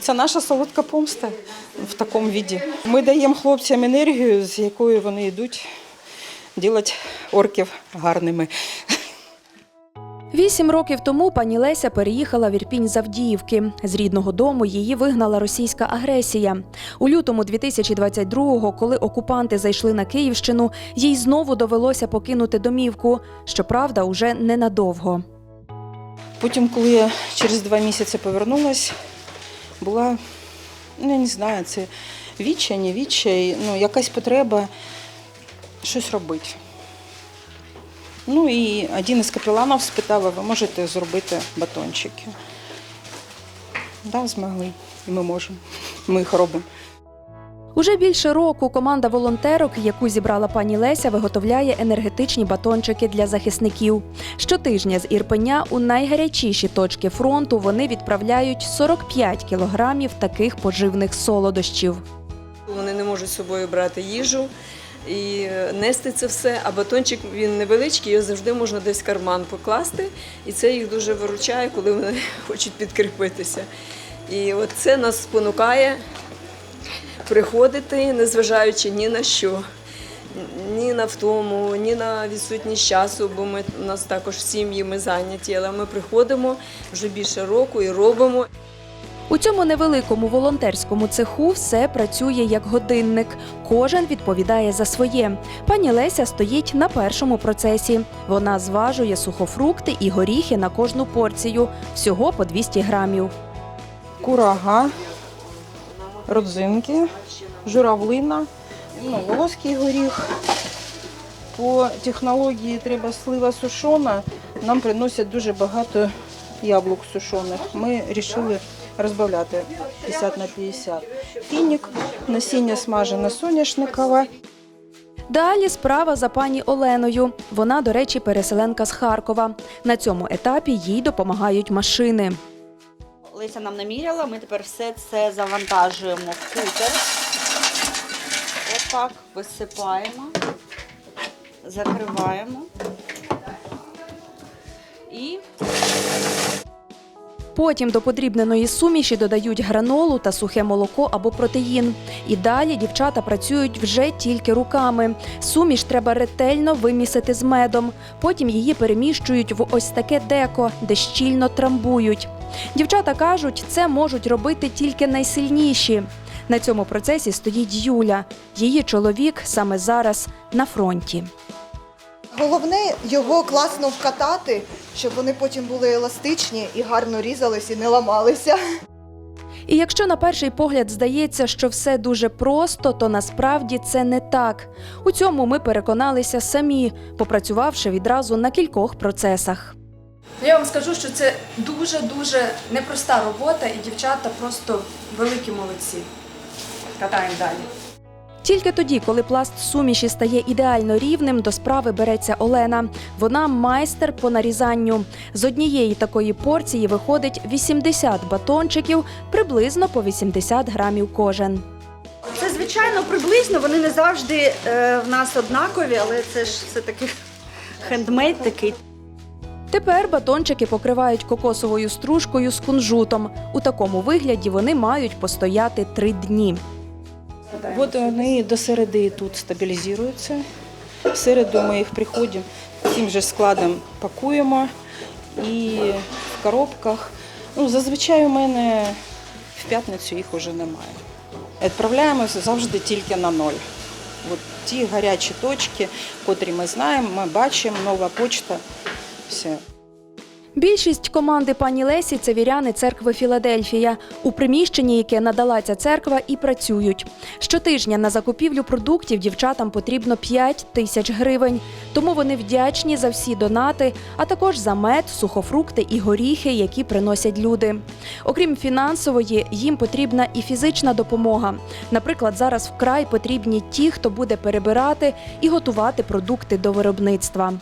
Це наша солодка помста в такому віді. Ми даємо хлопцям енергію, з якою вони йдуть робити орків гарними. Вісім років тому пані Леся переїхала в Ірпінь з Авдіївки. З рідного дому її вигнала російська агресія. У лютому 2022-го, коли окупанти зайшли на Київщину, їй знову довелося покинути домівку. Щоправда, уже ненадовго. Потім, коли я через два місяці повернулася, була, ну я не знаю, це відчай, не відчай, ну якась потреба щось робити. Ну і один із капеланів спитав, ви можете зробити батончики? Так, да, змогли. І ми можемо. Ми їх робимо. Уже більше року команда волонтерок, яку зібрала пані Леся, виготовляє енергетичні батончики для захисників. Щотижня з Ірпеня у найгарячіші точки фронту вони відправляють 45 кілограмів таких поживних солодощів. Вони не можуть з собою брати їжу і е, нести це все. А батончик він невеличкий, його завжди можна десь в карман покласти. І це їх дуже виручає, коли вони хочуть підкріпитися. І от це нас спонукає приходити, незважаючи ні на що. Ні на втому, ні на відсутність часу, бо ми у нас також сім'ї ми зайняті, але ми приходимо вже більше року і робимо. У цьому невеликому волонтерському цеху все працює як годинник. Кожен відповідає за своє. Пані Леся стоїть на першому процесі. Вона зважує сухофрукти і горіхи на кожну порцію, всього по 200 грамів. Курага, родзинки, журавлина, ну, волоський горіх. По технології треба слива сушона. Нам приносять дуже багато яблук сушених. Ми вирішили розбавляти 50 на 50. Фінік, насіння смажене соняшникове. Далі справа за пані Оленою. Вона, до речі, переселенка з Харкова. На цьому етапі їй допомагають машини. Леся нам наміряла, ми тепер все це завантажуємо в кутер. Отак висипаємо, закриваємо. І Потім до подрібненої суміші додають гранолу та сухе молоко або протеїн. І далі дівчата працюють вже тільки руками. Суміш треба ретельно вимісити з медом. Потім її переміщують в ось таке деко, де щільно трамбують. Дівчата кажуть, це можуть робити тільки найсильніші. На цьому процесі стоїть Юля. Її чоловік саме зараз на фронті. Головне його класно вкатати, щоб вони потім були еластичні і гарно різались і не ламалися. І якщо на перший погляд здається, що все дуже просто, то насправді це не так. У цьому ми переконалися самі, попрацювавши відразу на кількох процесах. Я вам скажу, що це дуже дуже непроста робота, і дівчата просто великі молодці. Катаємо далі. Тільки тоді, коли пласт суміші стає ідеально рівним, до справи береться Олена. Вона майстер по нарізанню. З однієї такої порції виходить 80 батончиків, приблизно по 80 грамів кожен. Це звичайно приблизно. Вони не завжди е, в нас однакові, але це ж все таки хендмейд такий. Тепер батончики покривають кокосовою стружкою з кунжутом. У такому вигляді вони мають постояти три дні. От вони до середи тут стабілізуються. В середу ми їх приходимо, тим же складом пакуємо і в коробках. Ну, зазвичай у мене в п'ятницю їх вже немає. Відправляємо завжди тільки на ноль. От ті гарячі точки, котрі ми знаємо, ми бачимо, нова почта. Все. Більшість команди пані Лесі це віряни церкви Філадельфія. У приміщенні, яке надала ця церква, і працюють. Щотижня на закупівлю продуктів дівчатам потрібно 5 тисяч гривень. Тому вони вдячні за всі донати, а також за мед, сухофрукти і горіхи, які приносять люди. Окрім фінансової, їм потрібна і фізична допомога. Наприклад, зараз вкрай потрібні ті, хто буде перебирати і готувати продукти до виробництва.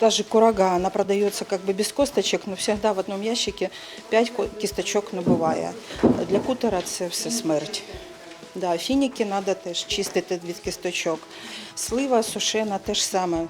Даже курага, она продается как бы без косточек, но всегда в одном ящике 5 кисточок кісточок не буває. Для кутера це все смерть. Да, фініки треба теж чистити від кісточок. Слива сушена теж саме.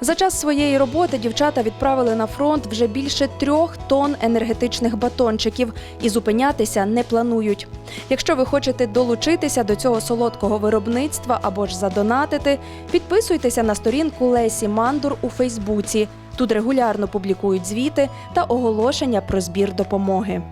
За час своєї роботи дівчата відправили на фронт вже більше трьох тонн енергетичних батончиків і зупинятися не планують. Якщо ви хочете долучитися до цього солодкого виробництва або ж задонатити, підписуйтеся на сторінку Лесі Мандур у Фейсбуці. Тут регулярно публікують звіти та оголошення про збір допомоги.